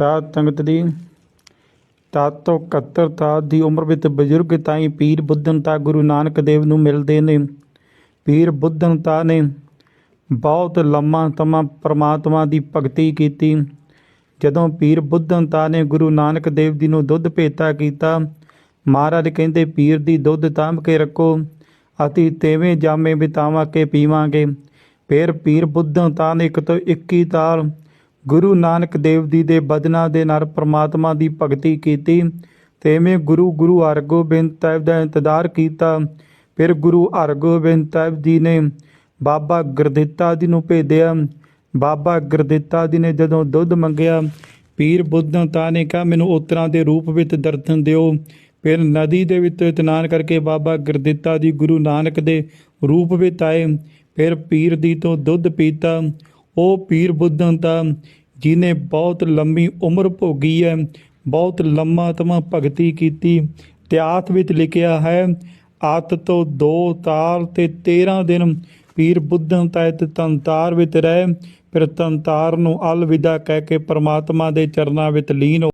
ਤਾਂ ਤੰਗਤ ਦੀ ਤਤ ਤੋਂ 71 ਸਾਲ ਦੀ ਉਮਰ ਵਿੱਚ ਬਜ਼ੁਰਗ ਤਾਈ ਪੀਰ ਬੁੱਧਨ ਤਾਂ ਗੁਰੂ ਨਾਨਕ ਦੇਵ ਨੂੰ ਮਿਲਦੇ ਨੇ। ਪੀਰ ਬੁੱਧਨ ਤਾਂ ਨੇ ਬਹੁਤ ਲੰਮਾ ਸਮਾਂ ਪ੍ਰਮਾਤਮਾ ਦੀ ਭਗਤੀ ਕੀਤੀ। ਜਦੋਂ ਪੀਰ ਬੁੱਧਨ ਤਾਂ ਨੇ ਗੁਰੂ ਨਾਨਕ ਦੇਵ ਜੀ ਨੂੰ ਦੁੱਧ ਭੇਟਾ ਕੀਤਾ, ਮਹਾਰਾਜ ਕਹਿੰਦੇ, ਪੀਰ ਦੀ ਦੁੱਧ ਤਾਂਭ ਕੇ ਰੱਖੋ, ਅਸੀਂ ਤੇਵੇਂ ਜਾਮੇ ਬਿਤਾਵਾਂ ਕੇ ਪੀਵਾਂਗੇ। ਫਿਰ ਪੀਰ ਬੁੱਧਨ ਤਾਂ ਨੇ ਇੱਕ ਤੋਂ 21 ਤਾਲ ਗੁਰੂ ਨਾਨਕ ਦੇਵ ਜੀ ਦੇ ਬਦਨਾਂ ਦੇ ਨਾਲ ਪ੍ਰਮਾਤਮਾ ਦੀ ਭਗਤੀ ਕੀਤੀ ਤੇਵੇਂ ਗੁਰੂ ਗੁਰੂ ਹਰਗੋਬਿੰਦ ਸਾਹਿਬ ਦਾ ਇੰਤਜ਼ਾਰ ਕੀਤਾ। ਫਿਰ ਗੁਰੂ ਹਰਗੋਬਿੰਦ ਸਾਹਿਬ ਜੀ ਨੇ ਬਾਬਾ ਗੁਰਦਿੱਤਾ ਜੀ ਨੂੰ ਭੇਜਿਆ। ਬਾਬਾ ਗੁਰਦਿੱਤਾ ਜੀ ਨੇ ਜਦੋਂ ਦੁੱਧ ਮੰਗਿਆ, ਪੀਰ ਬੁੱਧਨ ਤਾਂ ਨੇ ਕਿਹਾ, ਮੈਨੂੰ ਉਤਰਾਂ ਦੇ ਰੂਪ ਵਿੱਚ ਦਰਸ਼ਨ ਦਿਓ। ਫਿਰ ਨਦੀ ਦੇ ਵਿੱਚ ਇਤਨਾਨ ਕਰਕੇ ਬਾਬਾ ਗੁਰਦਿੱਤਾ ਜੀ ਗੁਰੂ ਨਾਨਕ ਦੇ ਰੂਪ ਵਿੱਚ ਆਏ। ਫਿਰ ਪੀਰ ਦੀ ਤੋਂ ਦੁੱਧ ਪੀਤਾ। ਉਹ ਪੀਰ ਬੁੱਧਨ ਤਾਂ ਜਿਨੇ ਬਹੁਤ ਲੰਮੀ ਉਮਰ ਭੋਗੀ ਹੈ ਬਹੁਤ ਲੰਮਾ ਤਮਾ ਭਗਤੀ ਕੀਤੀ ਤਿਆਤ ਵਿੱਚ ਲਿਖਿਆ ਹੈ, ਆਤ ਤੋਂ 2 ਤਾਲ ਤੇ 13 ਦਿਨ ਪੀਰ ਬੁੱਧਨ ਤਹਿਤ ਤੰਤਾਰ ਵਿੱਚ ਰਹੇ, ਫਿਰ ਤੰਤਾਰ ਨੂੰ ਅਲਵਿਦਾ ਕਹਿ ਕੇ ਪ੍ਰਮਾਤਮਾ ਦੇ ਚਰਨਾਂ ਵਿੱਚ ਲੀਨ